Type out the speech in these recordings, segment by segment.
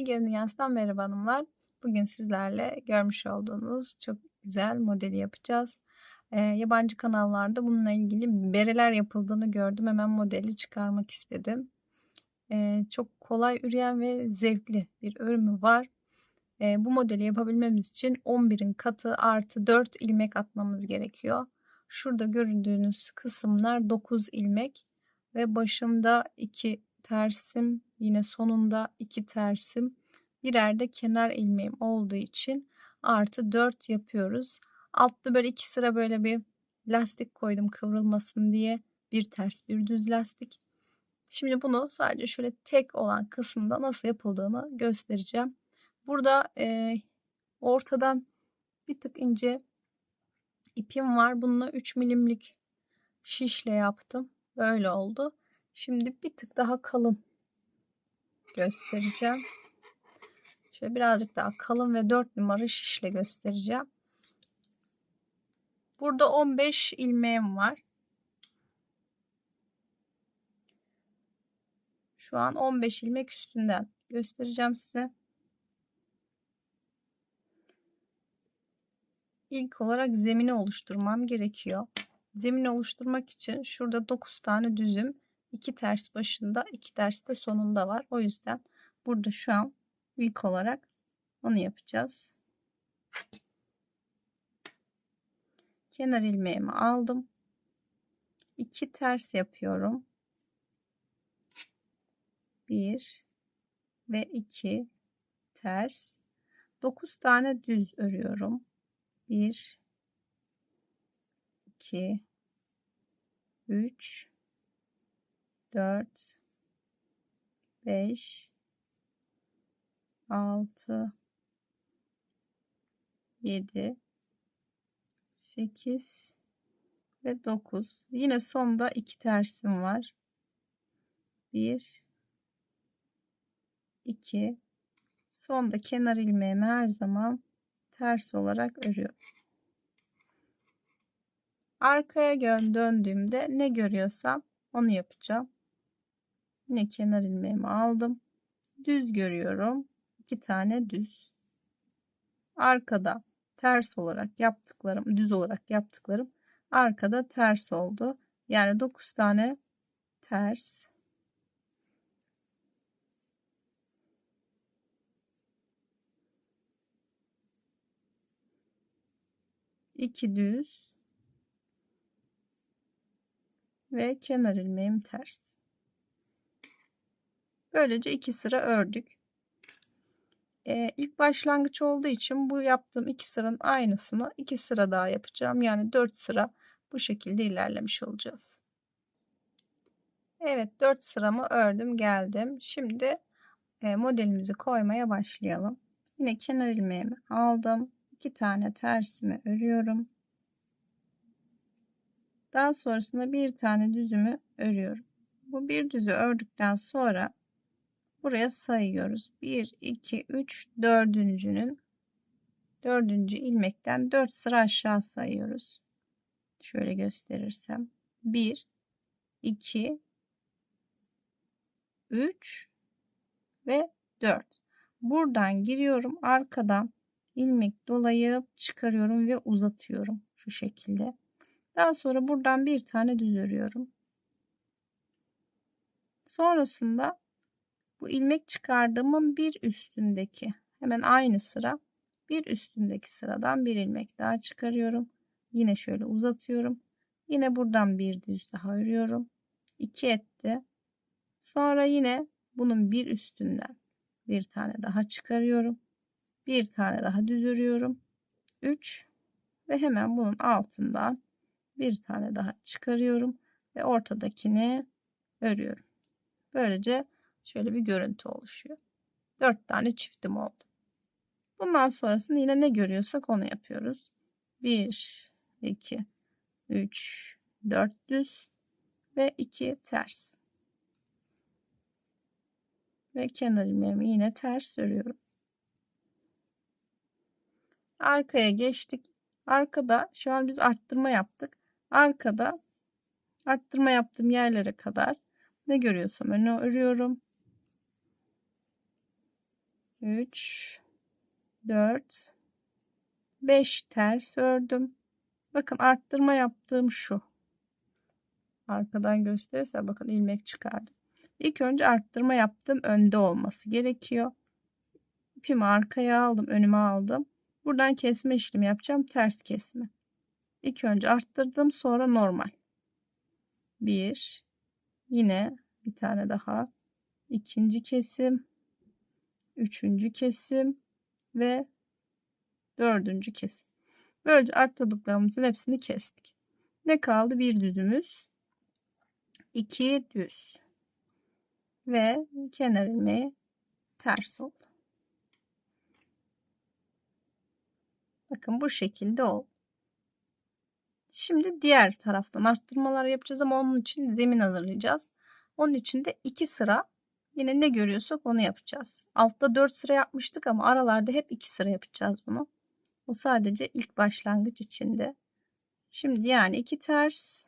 Figen Dünyası'ndan merhaba hanımlar. Bugün sizlerle görmüş olduğunuz çok güzel modeli yapacağız. Ee, yabancı kanallarda bununla ilgili bereler yapıldığını gördüm. Hemen modeli çıkarmak istedim. Ee, çok kolay üreyen ve zevkli bir örümü var. Ee, bu modeli yapabilmemiz için 11'in katı artı 4 ilmek atmamız gerekiyor. Şurada gördüğünüz kısımlar 9 ilmek ve başında 2 tersim yine sonunda 2 tersim birer de kenar ilmeğim olduğu için artı 4 yapıyoruz. Altta böyle iki sıra böyle bir lastik koydum kıvrılmasın diye. Bir ters bir düz lastik. Şimdi bunu sadece şöyle tek olan kısımda nasıl yapıldığını göstereceğim. Burada e, ortadan bir tık ince ipim var. Bununla 3 milimlik şişle yaptım. Böyle oldu. Şimdi bir tık daha kalın göstereceğim. Şöyle birazcık daha kalın ve 4 numara şişle göstereceğim. Burada 15 ilmeğim var. Şu an 15 ilmek üstünden göstereceğim size. İlk olarak zemini oluşturmam gerekiyor. Zemini oluşturmak için şurada 9 tane düzüm, 2 ters başında, 2 ters de sonunda var. O yüzden burada şu an ilk olarak onu yapacağız. Kenar ilmeğimi aldım. 2 ters yapıyorum. 1 ve 2 ters. 9 tane düz örüyorum. 1 2 3 4 5 6 7 8 ve 9 yine sonda iki tersim var. 1 2 sonda kenar ilmeğimi her zaman ters olarak örüyorum. Arkaya döndüğümde ne görüyorsam onu yapacağım yine kenar ilmeğimi aldım. Düz görüyorum. İki tane düz. Arkada ters olarak yaptıklarım düz olarak yaptıklarım arkada ters oldu. Yani 9 tane ters. İki düz. Ve kenar ilmeğim ters böylece iki sıra ördük ee, ilk başlangıç olduğu için bu yaptığım iki sıranın aynısını iki sıra daha yapacağım. Yani dört sıra bu şekilde ilerlemiş olacağız. Evet dört sıramı ördüm geldim. Şimdi e, modelimizi koymaya başlayalım. Yine kenar ilmeğimi aldım. iki tane tersimi örüyorum. Daha sonrasında bir tane düzümü örüyorum. Bu bir düzü ördükten sonra buraya sayıyoruz. 1, 2, 3, dördüncünün dördüncü ilmekten 4 sıra aşağı sayıyoruz. Şöyle gösterirsem. 1, 2, 3 ve 4. Buradan giriyorum. Arkadan ilmek dolayıp çıkarıyorum ve uzatıyorum. Şu şekilde. Daha sonra buradan bir tane düz örüyorum. Sonrasında bu ilmek çıkardığımın bir üstündeki hemen aynı sıra bir üstündeki sıradan bir ilmek daha çıkarıyorum. Yine şöyle uzatıyorum. Yine buradan bir düz daha örüyorum. 2 etti. Sonra yine bunun bir üstünden bir tane daha çıkarıyorum. Bir tane daha düz örüyorum. 3 ve hemen bunun altından bir tane daha çıkarıyorum ve ortadakini örüyorum. Böylece şöyle bir görüntü oluşuyor. 4 tane çiftim oldu. Bundan sonrasında yine ne görüyorsak onu yapıyoruz. 1, 2, 3, 4 düz ve 2 ters. Ve kenar ilmeğimi yine ters örüyorum. Arkaya geçtik. Arkada şu an biz arttırma yaptık. Arkada arttırma yaptığım yerlere kadar ne görüyorsam önüne örüyorum. 3 4 5 ters ördüm. Bakın arttırma yaptığım şu. Arkadan gösterirse bakın ilmek çıkardım. İlk önce arttırma yaptım. Önde olması gerekiyor. İpimi arkaya aldım. Önüme aldım. Buradan kesme işlemi yapacağım. Ters kesme. İlk önce arttırdım. Sonra normal. Bir. Yine bir tane daha. ikinci kesim. Üçüncü kesim. Ve dördüncü kesim. Böylece arttırdıklarımızın hepsini kestik. Ne kaldı? Bir düzümüz. 2 düz. Ve kenar ilmeği ters oldu. Bakın bu şekilde oldu. Şimdi diğer taraftan arttırmalar yapacağız ama onun için zemin hazırlayacağız. Onun için de iki sıra yine ne görüyorsak onu yapacağız. Altta 4 sıra yapmıştık ama aralarda hep 2 sıra yapacağız bunu. O sadece ilk başlangıç içinde. Şimdi yani iki ters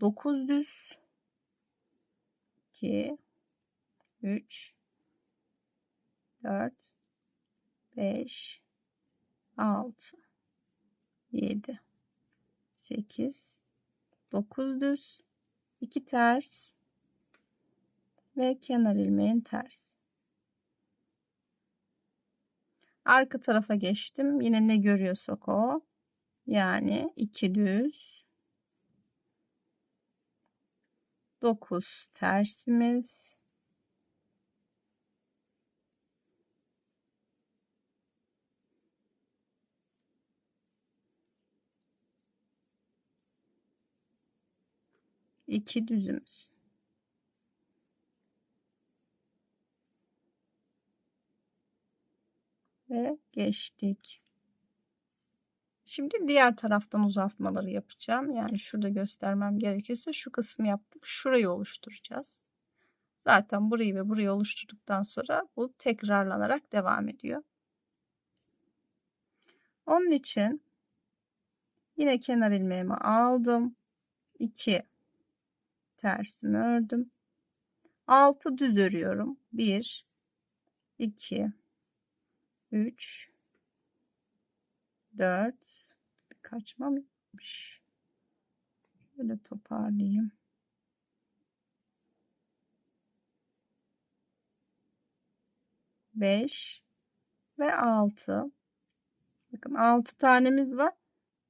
9 düz 2 3 4 5 6 7 8 9 düz 2 ters ve kenar ilmeğin ters. Arka tarafa geçtim. Yine ne görüyorsak o. Yani 2 düz 9 tersimiz iki düzümüz. Ve geçtik. Şimdi diğer taraftan uzatmaları yapacağım. Yani şurada göstermem gerekirse şu kısmı yaptık. Şurayı oluşturacağız. Zaten burayı ve burayı oluşturduktan sonra bu tekrarlanarak devam ediyor. Onun için yine kenar ilmeğimi aldım. 2 tersimi ördüm. 6 düz örüyorum. 1 2 3 4 kaçmamış. Şöyle toparlayayım. Beş ve altı. Bakın altı tanemiz var.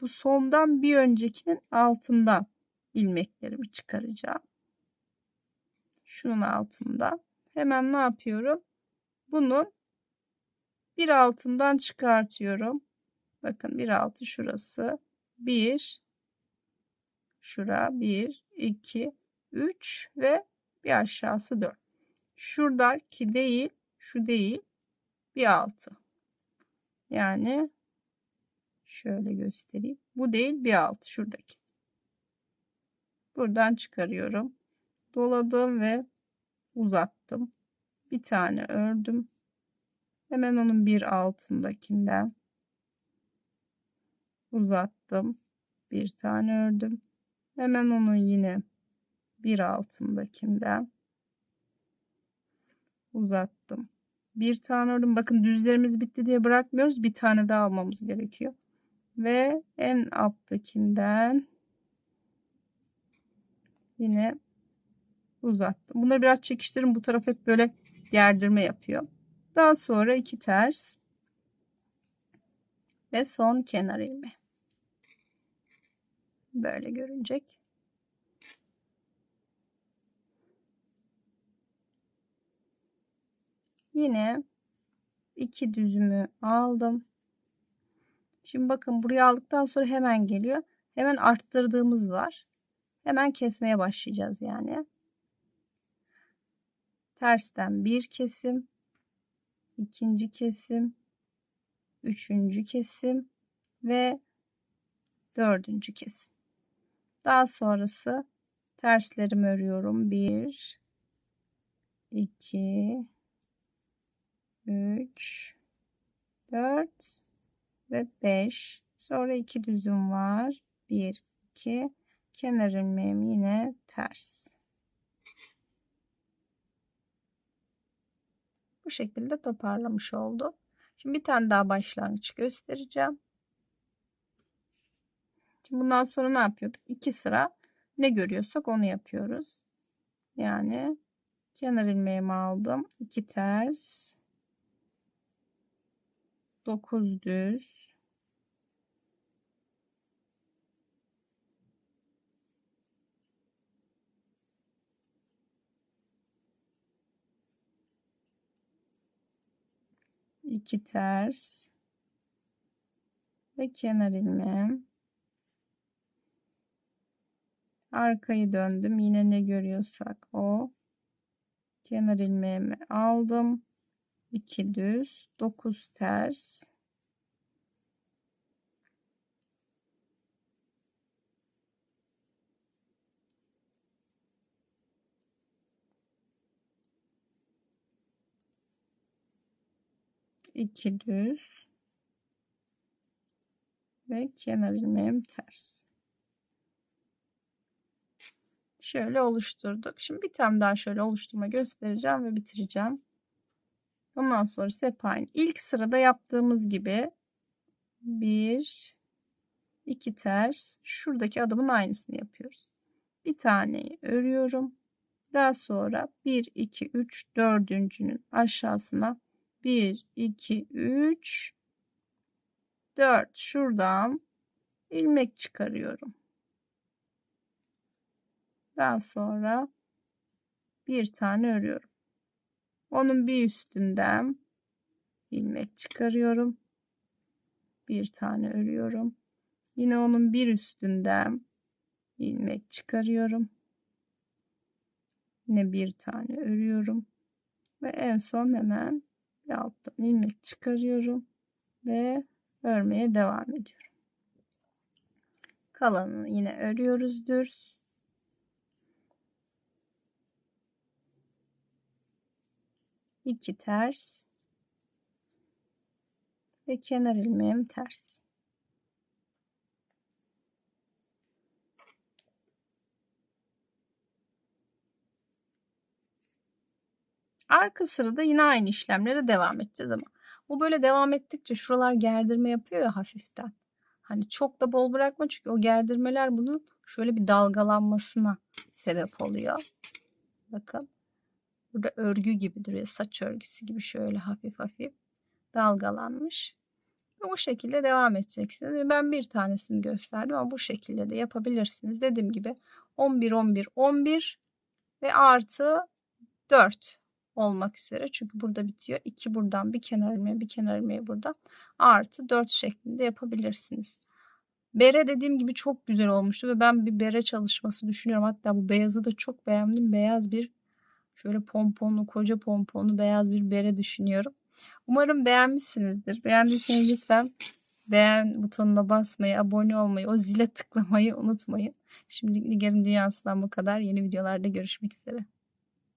Bu sondan bir öncekinin altından ilmeklerimi çıkaracağım. Şunun altında. Hemen ne yapıyorum? Bunun bir altından çıkartıyorum. Bakın bir altı şurası. Bir şura bir iki üç ve bir aşağısı dört. Şuradaki değil şu değil bir altı. Yani şöyle göstereyim. Bu değil bir altı şuradaki. Buradan çıkarıyorum. Doladım ve uzattım. Bir tane ördüm. Hemen onun bir altındakinden uzattım. Bir tane ördüm. Hemen onun yine bir altındakinden uzattım. Bir tane ördüm. Bakın düzlerimiz bitti diye bırakmıyoruz. Bir tane daha almamız gerekiyor. Ve en alttakinden yine uzattım. Bunları biraz çekiştirin. Bu taraf hep böyle gerdirme yapıyor. Daha sonra iki ters ve son kenar ilmeği. Böyle görünecek. Yine iki düzümü aldım. Şimdi bakın buraya aldıktan sonra hemen geliyor. Hemen arttırdığımız var. Hemen kesmeye başlayacağız yani. Tersten bir kesim, ikinci kesim, üçüncü kesim ve dördüncü kesim. Daha sonrası terslerimi örüyorum. 1 2 3 4 ve 5 sonra iki düzüm var 1 2 kenar ilmeğim yine ters Bu şekilde toparlamış oldum. Şimdi bir tane daha başlangıç göstereceğim. Şimdi bundan sonra ne yapıyorduk? İki sıra ne görüyorsak onu yapıyoruz. Yani kenar ilmeğimi aldım. 2 ters. 9 düz. İki ters. Ve kenar ilmeğim arkayı döndüm. Yine ne görüyorsak o. Kenar ilmeğimi aldım. 2 düz. 9 ters iki düz ve kenar ilmeğim ters. Şöyle oluşturduk. Şimdi bir tane daha şöyle oluşturma göstereceğim ve bitireceğim. Ondan sonra hep aynı. İlk sırada yaptığımız gibi bir iki ters şuradaki adımın aynısını yapıyoruz. Bir taneyi örüyorum. Daha sonra 1 2 3 dördüncünün aşağısına 1 2 3 4 şuradan ilmek çıkarıyorum. Daha sonra bir tane örüyorum. Onun bir üstünden ilmek çıkarıyorum. Bir tane örüyorum. Yine onun bir üstünden ilmek çıkarıyorum. Yine bir tane örüyorum. Ve en son hemen bir alttan ilmek çıkarıyorum. Ve örmeye devam ediyorum. Kalanını yine örüyoruz düz. iki ters ve kenar ilmeğim ters. Arka sırada yine aynı işlemlere devam edeceğiz ama bu böyle devam ettikçe şuralar gerdirme yapıyor ya hafiften. Hani çok da bol bırakma çünkü o gerdirmeler bunun şöyle bir dalgalanmasına sebep oluyor. Bakın. Burada örgü gibi duruyor. Saç örgüsü gibi şöyle hafif hafif dalgalanmış. Bu şekilde devam edeceksiniz. Ben bir tanesini gösterdim ama bu şekilde de yapabilirsiniz. Dediğim gibi 11 11 11 ve artı 4 olmak üzere. Çünkü burada bitiyor. 2 buradan bir kenar ilmeği bir kenar ilmeği buradan artı 4 şeklinde yapabilirsiniz. Bere dediğim gibi çok güzel olmuştu ve ben bir bere çalışması düşünüyorum. Hatta bu beyazı da çok beğendim. Beyaz bir şöyle pomponlu koca pomponlu beyaz bir bere düşünüyorum. Umarım beğenmişsinizdir. Beğendiyseniz lütfen beğen butonuna basmayı, abone olmayı, o zile tıklamayı unutmayın. Şimdi Nigar'ın dünyasından bu kadar. Yeni videolarda görüşmek üzere.